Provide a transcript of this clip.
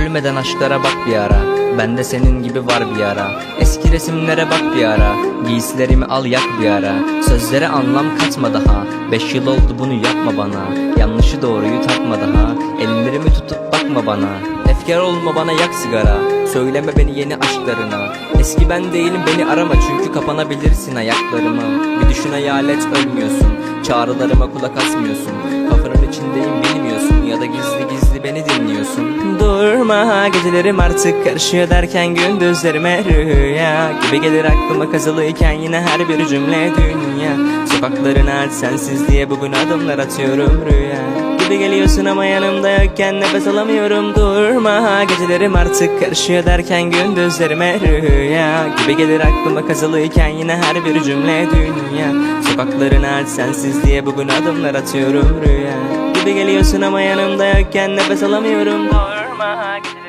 Ölmeden aşklara bak bir ara. Bende senin gibi var bir ara. Eski resimlere bak bir ara. Giysilerimi al yak bir ara. Sözlere anlam katma daha. Beş yıl oldu bunu yapma bana. Yanlışı doğruyu takma daha. Ellerimi tutup bakma bana. Efkar olma bana yak sigara. Söyleme beni yeni aşklarına. Eski ben değilim beni arama. Çünkü kapanabilirsin ayaklarıma. Bir düşün hayalet ölmüyorsun. Çağrılarıma kulak asmıyorsun Durma gecelerim artık karışıyor derken Gündüzlerime rüya Gibi gelir aklıma kazılıyken Yine her bir cümle dünya. Sokakların aç sensizliğe Bugün adımlar atıyorum rüya. Gibi geliyorsun ama yanımda yokken Nefes alamıyorum durma. Gecelerim artık karışıyor derken Gündüzlerime rüya. Gibi gelir aklıma kazılıyken Yine her bir cümle dünya. Sokakların aç sensizliğe Bugün adımlar atıyorum rüya. Gibi geliyorsun ama yanımda yokken Nefes alamıyorum durma Gecelerim